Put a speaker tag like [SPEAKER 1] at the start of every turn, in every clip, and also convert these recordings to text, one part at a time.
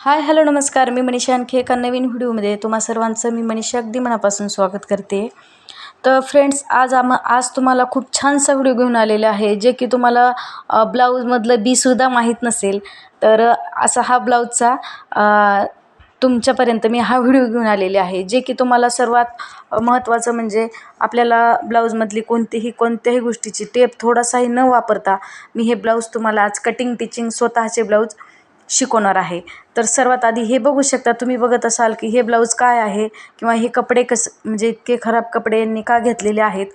[SPEAKER 1] Hi hello नमस्कार. मी मनीषा आणखी एका नवीन व्हिडिओमध्ये तुम्हा सर्वांचं मी मनीषा अगदी मनापासून स्वागत करते. तर फ्रेंड्स आज आम आज तुम्हाला खूप छानसा व्हिडिओ घेऊन आलेले आहे जे की तुम्हाला ब्लाऊजमधलं बीसुद्धा माहीत नसेल. तर असा हा ब्लाऊजचा तुमच्यापर्यंत मी हा व्हिडिओ घेऊन आलेले आहे जे की तुम्हाला सर्वात महत्त्वाचं म्हणजे आपल्याला ब्लाऊजमधली कोणतीही कोणत्याही गोष्टीची टेप थोडासाही न वापरता मी हे ब्लाऊज तुम्हाला आज कटिंग टिचिंग स्वतःचे ब्लाऊज शिकवणार आहे. तर सर्वात आधी हे बघू शकता तुम्ही बघत असाल की हे ब्लाऊज काय आहे किंवा हे कपडे कसं म्हणजे इतके खराब कपडे यांनी का घेतलेले आहेत?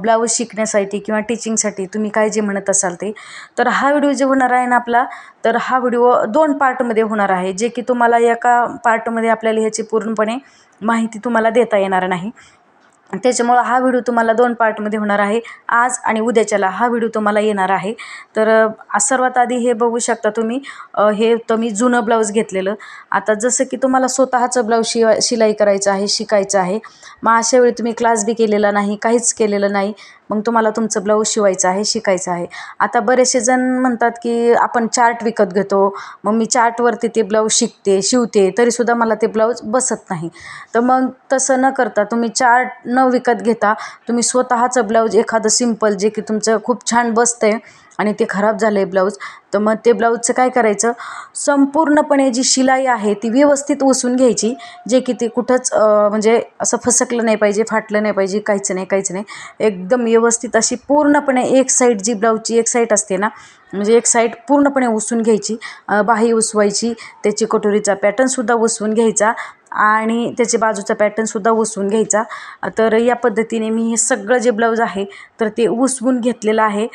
[SPEAKER 1] ब्लाऊज शिकण्यासाठी किंवा टीचिंगसाठी तुम्ही काय जे म्हणत असाल ते. तर हा व्हिडिओ जे होणार आहे ना आपला तर हा व्हिडिओ दोन पार्टमध्ये होणार आहे. जे की तुम्हाला एका पार्टमध्ये आपल्याला ह्याची पूर्णपणे माहिती तुम्हाला देता येणार नाही. त्याच्यामुळं हा व्हिडिओ तुम्हाला दोन पार्टमध्ये होणार आहे. आज आणि उद्याच्याला हा व्हिडिओ तुम्हाला येणार आहे. तर सर्वात आधी हे बघू शकता तुम्ही. हे तर मी जुनं ब्लाऊज घेतलेलं. आता जसं की तुम्हाला स्वतःचं ब्लाऊज शिवा शिलाई करायचं आहे शिकायचं आहे. मग अशा वेळी तुम्ही क्लास बी केलेला नाही काहीच केलेलं नाही. मग तुम्हाला तुमचं ब्लाऊज शिवायचं आहे शिकायचं आहे. आता बरेचसे जण म्हणतात की आपण चार्ट विकत घेतो. मग मी चार्टवरती ते ब्लाऊज शिकते शिवते तरीसुद्धा मला ते ब्लाऊज बसत नाही. तर मग तसं न करता तुम्ही चार्ट न विकत घेता तुम्ही स्वतःचं ब्लाऊज एखादं सिंपल जे की तुमचं खूप छान बसतं आहे आणि ते खराब झालं आहे ब्लाऊज तर मग ते ब्लाऊजचं काय करायचं? संपूर्णपणे जी शिलाई आहे ती व्यवस्थित उसून घ्यायची जे की ते कुठंच म्हणजे असं फसकलं नाही पाहिजे फाटलं नाही पाहिजे काहीच नाही काहीच नाही. एकदम व्यवस्थित अशी पूर्णपणे एक साईड जी ब्लाऊजची एक साईड असते ना म्हणजे एक साईड पूर्णपणे उसून घ्यायची बाही उसवायची त्याची कटोरीचा पॅटर्नसुद्धा उसवून घ्यायचा आणि त्याचे बाजूचा पॅटर्नसुद्धा उसवून घ्यायचा. तर या पद्धतीने मी हे सगळं जे ब्लाऊज आहे तर ते उसवून घेतलेलं आहे.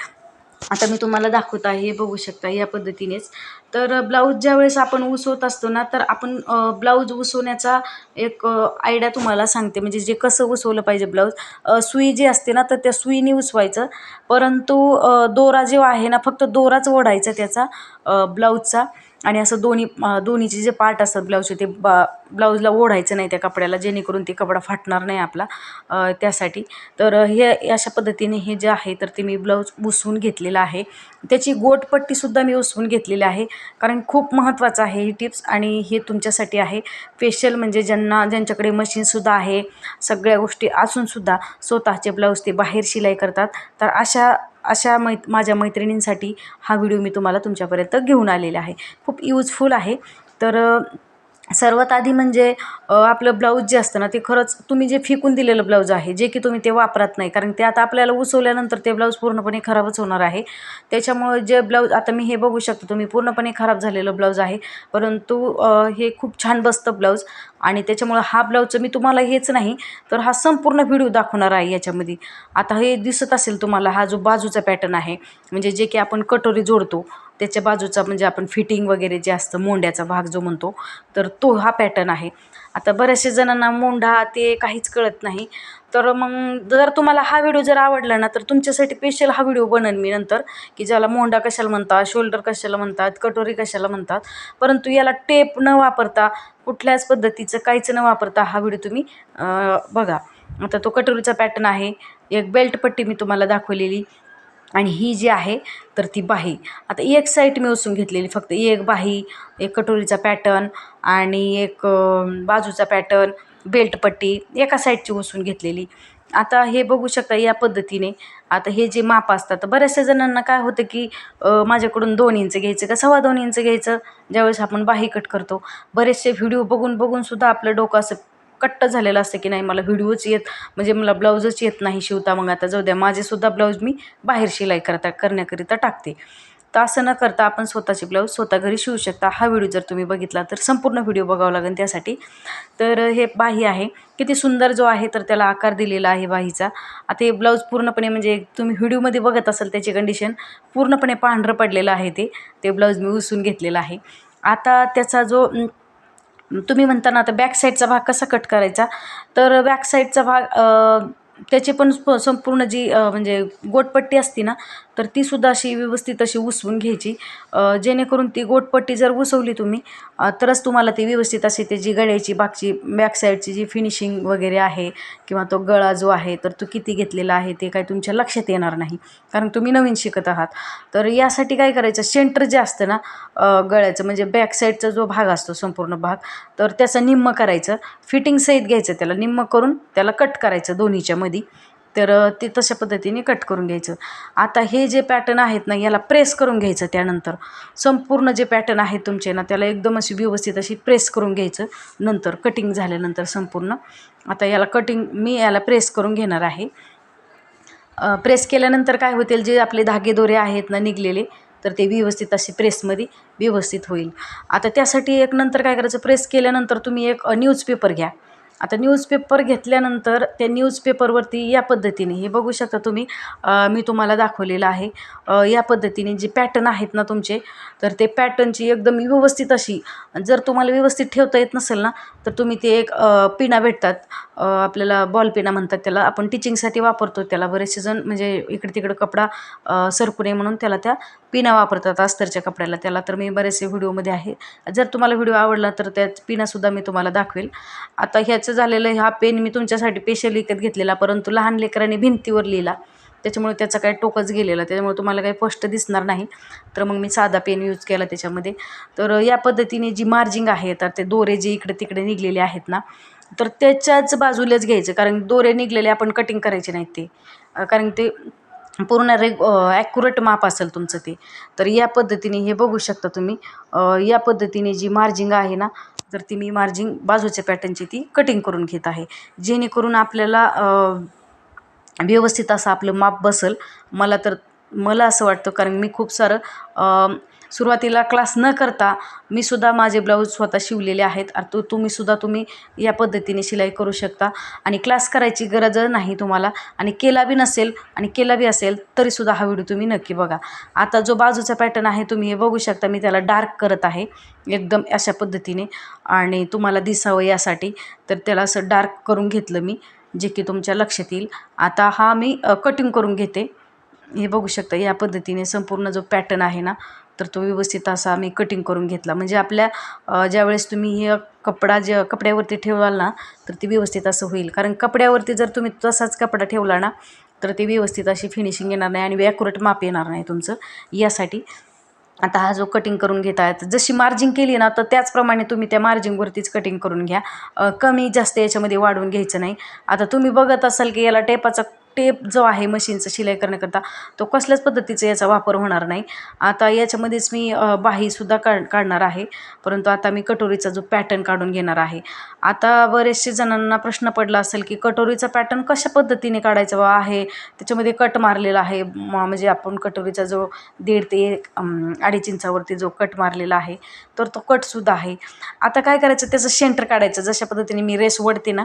[SPEAKER 1] आता मी तुम्हाला दाखवत आहे हे बघू शकता या पद्धतीनेच. तर ब्लाऊज ज्यावेळेस आपण उसवत असतो ना तर आपण ब्लाऊज उसवण्याचा एक आयडिया तुम्हाला सांगते. म्हणजे जे कसं उसवलं पाहिजे ब्लाऊज सुई जी असते ना तर त्या सुईने उसवायचं. परंतु दोरा जो आहे ना फक्त दोराच ओढायचा त्याचा ब्लाऊजचा आणि असं दोन्ही दोन्हीचे जे पार्ट असतात ब्लाऊजचे ते बा ब्लाऊजला ओढायचं नाही त्या कपड्याला जेणेकरून ते कपडा फाटणार नाही आपला त्यासाठी. तर हे अशा पद्धतीने हे जे आहे तर ते मी ब्लाऊज उसवून घेतलेलं आहे. त्याची गोटपट्टीसुद्धा मी उसवून घेतलेली आहे. कारण खूप महत्त्वाचं आहे ही टिप्स आणि हे तुमच्यासाठी आहे. फेशियल म्हणजे ज्यांना ज्यांच्याकडे मशीनसुद्धा आहे सगळ्या गोष्टी असूनसुद्धा स्वतःचे ब्लाऊज ते बाहेर शिलाई करतात. तर अशा अशा मै माझ्या मैत्रिणींसाठी हा व्हिडिओ मी तुम्हाला तुमच्यापर्यंत घेऊन आलेला आहे. खूप यूजफुल आहे. तर सर्वात आधी म्हणजे आपलं ब्लाऊज जे असतं ना ते खरंच तुम्ही जे फेकून दिलेलं ब्लाऊज आहे जे की तुम्ही ते वापरत नाही कारण ते आता आपल्याला उसवल्यानंतर ते ब्लाऊज पूर्णपणे खराबच होणार आहे. त्याच्यामुळे जे ब्लाऊज आता मी हे बघू शकतो तुम्ही पूर्णपणे खराब झालेलं ब्लाऊज आहे परंतु हे खूप छान बसतं ब्लाऊज. आणि त्याच्यामुळं हा ब्लाऊजचं मी तुम्हाला हेच नाही तर हा संपूर्ण व्हिडिओ दाखवणार आहे याच्यामध्ये. आता हे दिसत असेल तुम्हाला हा जो बाजूचा पॅटर्न आहे म्हणजे जे की आपण कटोरी जोडतो त्याच्या बाजूचा म्हणजे आपण फिटिंग वगैरे जे असतं मोंड्याचा भाग जो म्हणतो तर तो हा पॅटर्न आहे. आता बऱ्याचशा जणांना मोंढा ते काहीच कळत नाही. तर मग जर तुम्हाला हा व्हिडिओ जर आवडला ना तर तुमच्यासाठी स्पेशल हा व्हिडिओ बनन मी नंतर की ज्याला मोंढा कशाला म्हणतात शोल्डर कशाला म्हणतात कटोरी कशाला म्हणतात. परंतु याला टेप न वापरता कुठल्याच पद्धतीचं काहीच न वापरता हा व्हिडिओ तुम्ही बघा. आता तो कटोरीचा पॅटर्न आहे. एक बेल्ट पट्टी मी तुम्हाला दाखवलेली. आणि ही जी आहे तर ती बाही. आता एक साईड मी उसून घेतलेली फक्त एक बाही एक कटोरीचा पॅटर्न आणि एक बाजूचा पॅटर्न बेल्टपट्टी एका साईडची उसून घेतलेली. आता हे बघू शकता या पद्धतीने. आता हे जे माप असतात तर बऱ्याचशा जणांना काय होतं की माझ्याकडून दोन इंच घ्यायचं का सव्वा दोन इंच घ्यायचं? ज्यावेळेस आपण बाही कट करतो. बरेचसे व्हिडिओ बघून बघून सुद्धा आपलं डोकं असं कट्ट झालेलं असतं की नाही मला व्हिडिओच येत म्हणजे मला ब्लाऊजच येत नाही शिवता मग आता जाऊ द्या माझेसुद्धा ब्लाऊज मी बाहेर शिलाई करता करण्याकरिता टाकते. तर असं न करता आपण स्वतःचे ब्लाऊज स्वतः घरी शिवू शकता. हा व्हिडिओ जर तुम्ही बघितला तर संपूर्ण व्हिडिओ बघावा लागेल त्यासाठी. तर हे बाही आहे. किती सुंदर जो आहे तर त्याला आकार दिलेला आहे बाहीचा. आता हे ब्लाऊज पूर्णपणे म्हणजे तुम्ही व्हिडिओमध्ये बघत असाल त्याची कंडिशन पूर्णपणे पांढरं पडलेलं आहे ते. ते ब्लाऊज मी उसून घेतलेलं आहे. आता त्याचा जो तुम्ही म्हणता ना आता बॅक साईडचा भाग कसा कट करायचा? तर बॅक साईडचा भाग त्याची पण संपूर्ण जी म्हणजे गोटपट्टी असते ना तर तीसुद्धा अशी व्यवस्थित अशी उसवून घ्यायची. जेणेकरून ती गोटपट्टी जर उसवली तुम्ही तरच तुम्हाला ती व्यवस्थित अशी त्याची गळ्याची बागची बॅकसाईडची जी फिनिशिंग वगैरे आहे किंवा तो गळा जो आहे तर तो किती घेतलेला आहे ते काय तुमच्या लक्षात येणार नाही. कारण तुम्ही नवीन शिकत आहात. तर यासाठी काय करायचं सेंटर जे असतं ना गळ्याचं म्हणजे बॅक साईडचा जो भाग असतो संपूर्ण भाग तर त्याचं निम्म करायचं. फिटिंग सहित घ्यायचं त्याला. निम्म करून त्याला कट करायचं दोन्हीच्या मध्ये तर ते तशा पद्धतीने कट करून घ्यायचं. आता हे जे पॅटर्न आहेत ना याला प्रेस करून घ्यायचं त्यानंतर. संपूर्ण जे पॅटर्न आहेत तुमचे ना त्याला एकदम अशी व्यवस्थित अशी प्रेस करून घ्यायचं. नंतर कटिंग झाल्यानंतर संपूर्ण. आता याला कटिंग मी याला प्रेस करून घेणार आहे. प्रेस केल्यानंतर काय होतील जे आपले धागे दोरे आहेत ना निघलेले तर ते व्यवस्थित असे प्रेसमध्ये व्यवस्थित होईल. आता त्यासाठी एक नंतर काय करायचं प्रेस केल्यानंतर तुम्ही एक न्यूजपेपर घ्या. आता न्यूजपेपर घेतल्यानंतर त्या न्यूजपेपरवरती या पद्धतीने हे बघू शकता तुम्ही मी तुम्हाला दाखवलेलं आहे. या पद्धतीने जे पॅटर्न आहेत ना तुमचे तर ते पॅटर्नची एकदम व्यवस्थित अशी जर तुम्हाला व्यवस्थित ठेवता येत नसेल ना तर तुम्ही ते एक पिना भेटतात. आपल्याला बॉल पिना म्हणतात त्याला. आपण टिचिंगसाठी वापरतो त्याला. बरेचसे जण म्हणजे इकडे तिकडे कपडा सरकू नये म्हणून त्याला त्या पिना वापरतात अस्तरच्या कपड्याला त्याला तर मी बरेचसे व्हिडिओमध्ये आहे. जर तुम्हाला व्हिडिओ आवडला तर त्या पिनासुद्धा मी तुम्हाला दाखवेल. आता ह्याचं झालेलं हा पेन मी तुमच्यासाठी स्पेशल विकत घेतलेला परंतु लहान लेकरांनी भिंतीवर लिहिला. त्याच्यामुळे त्याचा काय टोकच गेलेला त्याच्यामुळे तुम्हाला काही स्पष्ट दिसणार नाही. तर मग मी साधा पेन यूज केला त्याच्यामध्ये. तर या पद्धतीने जी मार्जिंग आहे तर ते दोरे जे इकडे तिकडे निघलेले आहेत ना तर त्याच्याच बाजूलाच घ्यायचं. कारण दोरे निघलेले आपण कटिंग करायचे नाहीत ते. कारण ते पूर्ण रेग ॲक्युरेट माप असेल तुमचं ते. तर या पद्धतीने हे बघू शकता तुम्ही. या पद्धतीने जी मार्जिंग आहे ना तर ती मी मार्जिंग बाजूच्या पॅटर्नची ती कटिंग करून घेत आहे. जेणेकरून आपल्याला व्यवस्थित असं आपलं माप बसेल. मला तर मला असं वाटतं कारण मी खूप सारं सुरुवातीला क्लास न करता मी सुद्धा माझे ब्लाऊज स्वतः शिवलेले आहेत. आणि तो तुम्हीसुद्धा तुम्ही या पद्धतीने शिलाई करू शकता. आणि क्लास करायची गरज नाही तुम्हाला. आणि केला बी नसेल आणि केला बी असेल तरीसुद्धा हा व्हिडिओ तुम्ही नक्की बघा. आता जो बाजूचा पॅटर्न आहे तुम्ही हे बघू शकता. मी त्याला डार्क करत आहे एकदम अशा पद्धतीने. आणि तुम्हाला दिसावं यासाठी. तर त्याला असं डार्क करून घेतलं मी जे की तुमच्या लक्षात येईल. आता हा मी कटिंग करून घेते. हे बघू शकता या पद्धतीने संपूर्ण जो पॅटर्न आहे ना तर तो व्यवस्थित असा आम्ही कटिंग करून घेतला. म्हणजे आपल्या ज्यावेळेस तुम्ही हे कपडा जे कपड्यावरती ठेवाल ना तर ती व्यवस्थित असं होईल. कारण कपड्यावरती जर तुम्ही तसाच कपडा ठेवला ना तर ते व्यवस्थित अशी फिनिशिंग येणार नाही आणि ॲक्युरेट माप येणार नाही तुमचं. यासाठी आता हा जो कटिंग करून घेत आहेत जशी मार्जिंग केली ना तर त्याचप्रमाणे तुम्ही त्या मार्जिंगवरतीच कटिंग करून घ्या. कमी जास्त याच्यामध्ये वाढवून घ्यायचं नाही. आता तुम्ही बघत असाल की याला टेपाचा टेप जो आहे मशीनचं शिलाई करण्याकरता तो कसल्याच पद्धतीचा याचा वापर होणार नाही. आता याच्यामध्येच मी बाहीसुद्धा काढ काढणार आहे. परंतु आता मी कटोरीचा जो पॅटर्न काढून घेणार आहे. आता बरेचसे जणांना प्रश्न पडला असेल की कटोरीचा पॅटर्न कशा पद्धतीने काढायचा बा? आहे त्याच्यामध्ये कट मारलेला आहे. म- म्हणजे आपण कटोरीचा जो दीड ते एक अडीच इंचावरती जो कट मारलेला आहे तर तो कटसुद्धा आहे. आता काय करायचं? त्याचं शेंटर काढायचं. जशा पद्धतीने मी रेस वडते ना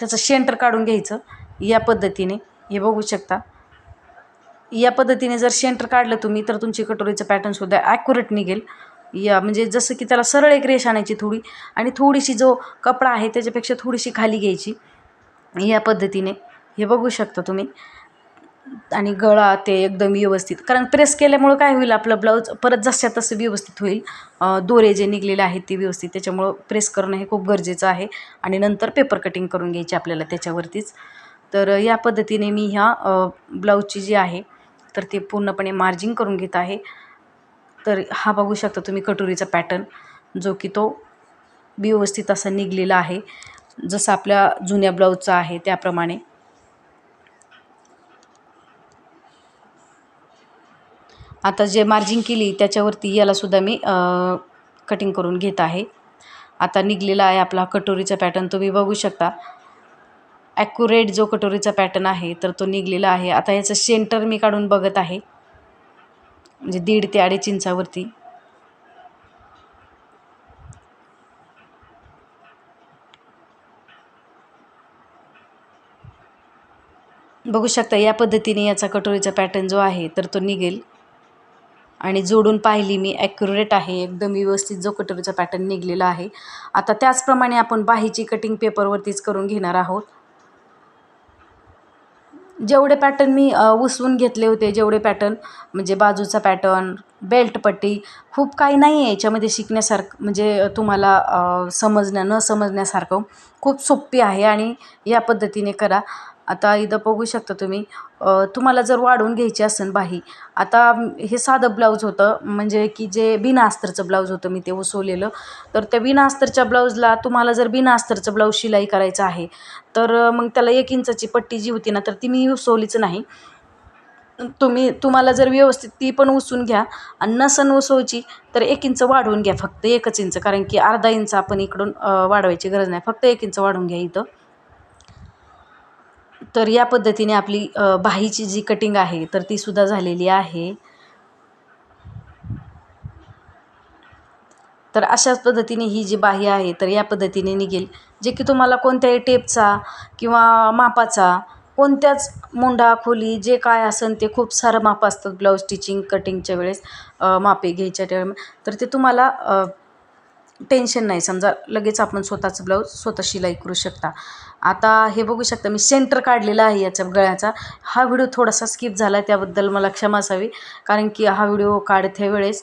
[SPEAKER 1] त्याचं शेंटर काढून घ्यायचं या पद्धतीने. हे बघू शकता. या पद्धतीने जर शेंटर काढलं तुम्ही तर तुमची कटोरीचं पॅटर्नसुद्धा ॲक्युरेट निघेल. या म्हणजे जसं की त्याला सरळ एक रेष आणायची थोडी आणि थोडीशी जो कपडा आहे त्याच्यापेक्षा थोडीशी खाली घ्यायची. या पद्धतीने. हे बघू शकता तुम्ही. आणि गळा ते एकदम व्यवस्थित. कारण प्रेस केल्यामुळं काय होईल आपलं ब्लाऊज परत जसं तसं व्यवस्थित होईल. दोरे जे निघलेले आहेत ते व्यवस्थित. त्याच्यामुळं प्रेस करणं हे खूप गरजेचं आहे. आणि नंतर पेपर कटिंग करून घ्यायची आपल्याला त्याच्यावरतीच. तर या पद्धतीने मी ह्या ब्लाऊजची जी आहे तर ती पूर्णपणे मार्जिंग करून घेत आहे. तर हा बघू शकता तुम्ही कटोरीचा पॅटर्न जो की तो व्यवस्थित असा निघलेला आहे. जसं आपल्या जुन्या ब्लाऊजचा आहे त्याप्रमाणे. आता जे मार्जिंग केली त्याच्यावरती यालासुद्धा मी कटिंग करून घेत आहे. आता निघलेला आहे आपला कटोरीचा पॅटर्न तुम्ही बघू शकता. ॲक्युरेट जो कटोरीचा पॅटर्न आहे तर तो निघलेला आहे. आता याचं सेंटर मी काढून बघत आहे. म्हणजे दीड ते अडीच इंचावरती. बघू शकता या पद्धतीने याचा कटोरीचा पॅटर्न जो आहे तर तो निघेल. आणि जोडून पाहिली मी ॲक्युरेट आहे. एकदम व्यवस्थित जो कटोरीचा पॅटर्न निघलेला आहे. आता त्याचप्रमाणे आपण बाहीची कटिंग पेपरवरतीच करून घेणार आहोत. जेवढे पॅटर्न मी उसवून घेतले होते जेवढे पॅटर्न म्हणजे बाजूचा पॅटर्न बेल्टपट्टी खूप काही नाही आहे याच्यामध्ये शिकण्यासारखं म्हणजे तुम्हाला समजण्या न समजण्यासारखं. खूप सोपी आहे आणि या पद्धतीने करा. आता इथं बघू शकता तुम्ही तुम्हाला जर वाढवून घ्यायची असेल बाही आता हे साधं ब्लाऊज होतं म्हणजे की जे बिनास्तरचं ब्लाऊज होतं मी ते उसवलेलं तर त्या बिनास्तरच्या ब्लाऊजला तुम्हाला जर बिनास्तरचं ब्लाऊज शिलाई करायचं आहे तर मग त्याला एक इंचाची पट्टी जी होती ना तर ती मी उसवलीच नाही. तुम्ही तुम्हाला जर व्यवस्थित ती पण उसवून घ्या आणि नसन उसवायची तर एक इंच वाढवून घ्या फक्त एकच इंच कारण की अर्धा इंच आपण इकडून वाढवायची गरज नाही फक्त एक इंच वाढवून घ्या इथं. तर या पद्धतीने आपली बाहीची जी कटिंग आहे तर ती सुद्धा झालेली आहे. तर अशाच पद्धतीने ही जी बाही आहे तर या पद्धतीने निघेल. जे की तुम्हाला कोणत्याही टेपचा किंवा मापाचा कोणत्याच मुंडा खोली जे काय असेल ते खूप सारं माप असतं ब्लाऊज स्टिचिंग कटिंगच्या वेळेस मापे घ्यायच्या टाइम तर ते तुम्हाला टेन्शन नाही. समजा लगेच आपण स्वतःचं ब्लाऊज स्वतः शिलाई करू शकता. आता हे बघू शकता मी सेंटर काढलेला आहे याच्या गळ्याचा. हा व्हिडिओ थोडासा स्किप झाला आहे त्याबद्दल मला क्षमा असावी. कारण की हा व्हिडिओ काढते वेळेस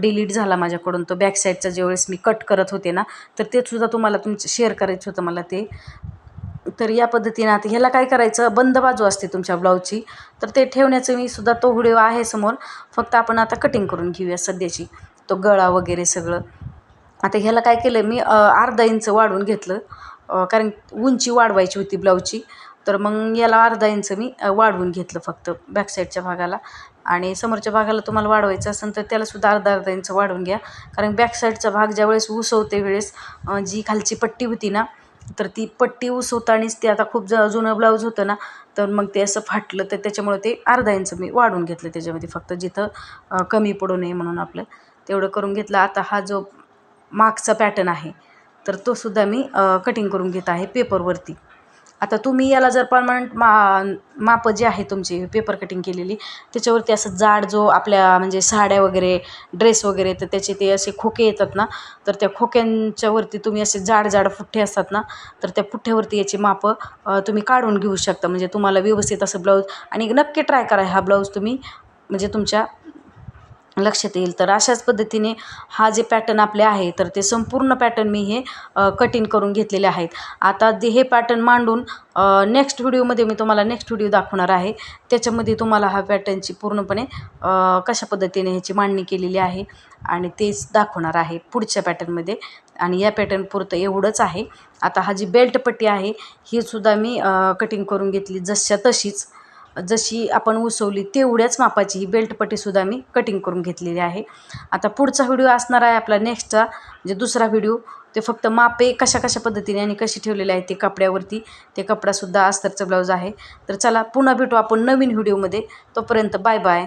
[SPEAKER 1] डिलीट झाला माझ्याकडून. तो बॅक साईडचा ज्यावेळेस मी कट करत होते ना तर ते सुद्धा तुम्हाला तुमचं शेअर करायचं होतं मला ते. तर या पद्धतीनं आता ह्याला काय करायचं? बंद बाजू असते तुमच्या ब्लाऊजची. तर ते ठेवण्याचं मी सुद्धा तो व्हिडिओ आहे समोर. फक्त आपण आता कटिंग करून घेऊया सध्याची. तो गळा वगैरे सगळं. आता ह्याला काय केलं मी अर्धा इंच वाढवून घेतलं. कारण उंची वाढवायची होती ब्लाऊजची. तर मग याला अर्धा इंच मी वाढवून घेतलं फक्त बॅक साईडच्या भागाला. आणि समोरच्या भागाला तुम्हाला वाढवायचं असेल तर त्यालासुद्धा अर्धा अर्धा इंच वाढवून घ्या. कारण बॅक साईडचा भाग ज्यावेळेस उसवते वेळेस जी खालची पट्टी होती ना तर ती पट्टी उसवतानीच ते आता खूप ज जुनं ब्लाऊज होतं ना तर मग ते असं फाटलं. तर त्याच्यामुळे ते अर्धा इंच मी वाढवून घेतलं त्याच्यामध्ये फक्त जिथं कमी पडू नये म्हणून आपलं. तेवढं करून घेतलं. आता हा जो मागचा पॅटर्न आहे. तर तो सुद्धा मी कटिंग करून घेत आहे पेपरवरती आता तुम्ही याला जर परमनंट मा मापं जे आहे तुमची पेपर कटिंग केलेली त्याच्यावरती असं जाड जो आपल्या म्हणजे साड्या वगैरे ड्रेस वगैरे तर त्याचे ते असे खोके येतात ना तर त्या खोक्यांच्यावरती तुम्ही असे जाड जाड पुठ्ठे असतात ना तर त्या पुठ्ठ्यावरती याची मापं तुम्ही काढून घेऊ शकता. म्हणजे तुम्हाला व्यवस्थित असं ब्लाऊज आणि नक्की ट्राय करा. हा ब्लाऊज तुम्ही म्हणजे तुमच्या लक्षात येईल. तर अशाच पद्धतीने हा जे पॅटर्न आपले आहे तर ते संपूर्ण पॅटर्न मी हे कटिंग करून घेतलेले आहेत. आता जे हे पॅटर्न मांडून नेक्स्ट व्हिडिओमध्ये मी तुम्हाला नेक्स्ट व्हिडिओ दाखवणार आहे. त्याच्यामध्ये तुम्हाला हा पॅटर्नची पूर्णपणे कशा पद्धतीने ह्याची मांडणी केलेली आहे आणि तेच दाखवणार आहे पुढच्या पॅटर्नमध्ये आणि या पॅटर्न पुरतं एवढंच आहे. आता हा जी बेल्टपट्टी आहे ही सुद्धा मी कटिंग करून घेतली जशा तशीच. जशी आपण उसवली तेवढ्याच मापाची ही बेल्टपट्टीसुद्धा मी कटिंग करून घेतलेली आहे. आता पुढचा व्हिडिओ असणार आहे आपला नेक्स्टचा म्हणजे दुसरा व्हिडिओ ते फक्त मापे कशा कशा पद्धतीने आणि कशी ठेवलेले आहे ते कपड्यावरती. ते कपडासुद्धा अस्तरचं ब्लाऊज आहे. तर चला पुन्हा भेटू आपण नवीन व्हिडिओमध्ये तोपर्यंत बाय बाय